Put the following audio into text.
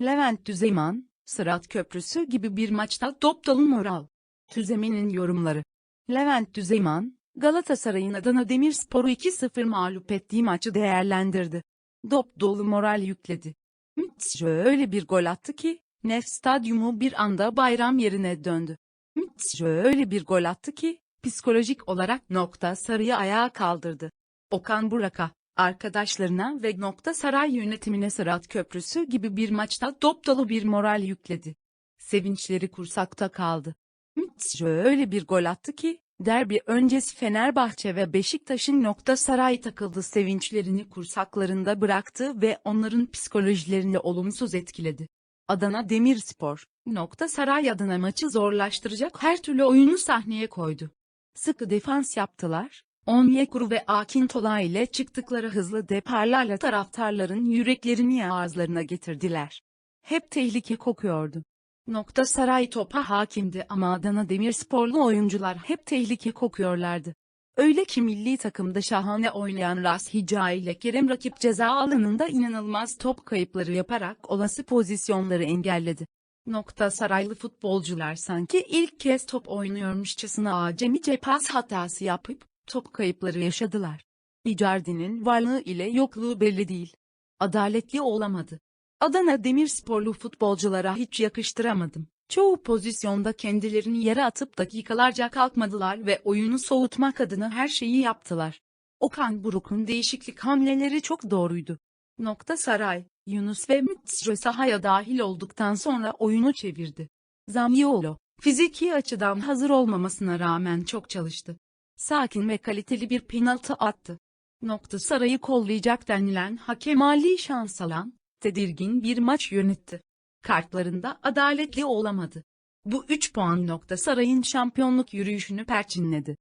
Levent Düzeyman, Sırat Köprüsü gibi bir maçta dop dolu moral. Tüzemen'in yorumları. Levent Düzeyman, Galatasaray'ın Adana Demirspor'u 2-0 mağlup ettiği maçı değerlendirdi. Dop dolu moral yükledi. Müthiş öyle bir gol attı ki, Nef stadyumu bir anda bayram yerine döndü. Müthiş öyle bir gol attı ki, psikolojik olarak nokta sarıyı ayağa kaldırdı. Okan Burak'a, arkadaşlarına ve nokta saray yönetimine Sırat Köprüsü gibi bir maçta dop dolu bir moral yükledi. Sevinçleri kursakta kaldı. Müthiş öyle bir gol attı ki, derbi öncesi Fenerbahçe ve Beşiktaş'ın nokta saray takıldı sevinçlerini kursaklarında bıraktı ve onların psikolojilerini olumsuz etkiledi. Adana Demirspor, nokta saray adına maçı zorlaştıracak her türlü oyunu sahneye koydu. Sıkı defans yaptılar, Onyekuru ve Akintola ile çıktıkları hızlı deparlarla taraftarların yüreklerini ağızlarına getirdiler. Hep tehlike kokuyordu. Nokta saray topa hakimdi ama Adana Demirsporlu oyuncular hep tehlike kokuyorlardı. Öyle ki milli takımda şahane oynayan Ras Hicai ile Kerem rakip ceza alanında inanılmaz top kayıpları yaparak olası pozisyonları engelledi. Nokta saraylı futbolcular sanki ilk kez top oynuyormuşçasına acemice pas hatası yapıp top kayıpları yaşadılar. Icardi'nin varlığı ile yokluğu belli değil. Adaletli olamadı. Adana Demirsporlu futbolculara hiç yakıştıramadım. Çoğu pozisyonda kendilerini yere atıp dakikalarca kalkmadılar ve oyunu soğutmak adına her şeyi yaptılar. Okan Buruk'un değişiklik hamleleri çok doğruydu. Nokta Saray, Yunus ve Müthiş sahaya dahil olduktan sonra oyunu çevirdi. Zaniolo, fiziki açıdan hazır olmamasına rağmen çok çalıştı. Sakin ve kaliteli bir penaltı attı. Nokta Saray'ı kollayacak denilen hakem Ali şans alan, tedirgin bir maç yönetti. Kartlarında adaletli olamadı. Bu 3 puan nokta sarayın şampiyonluk yürüyüşünü perçinledi.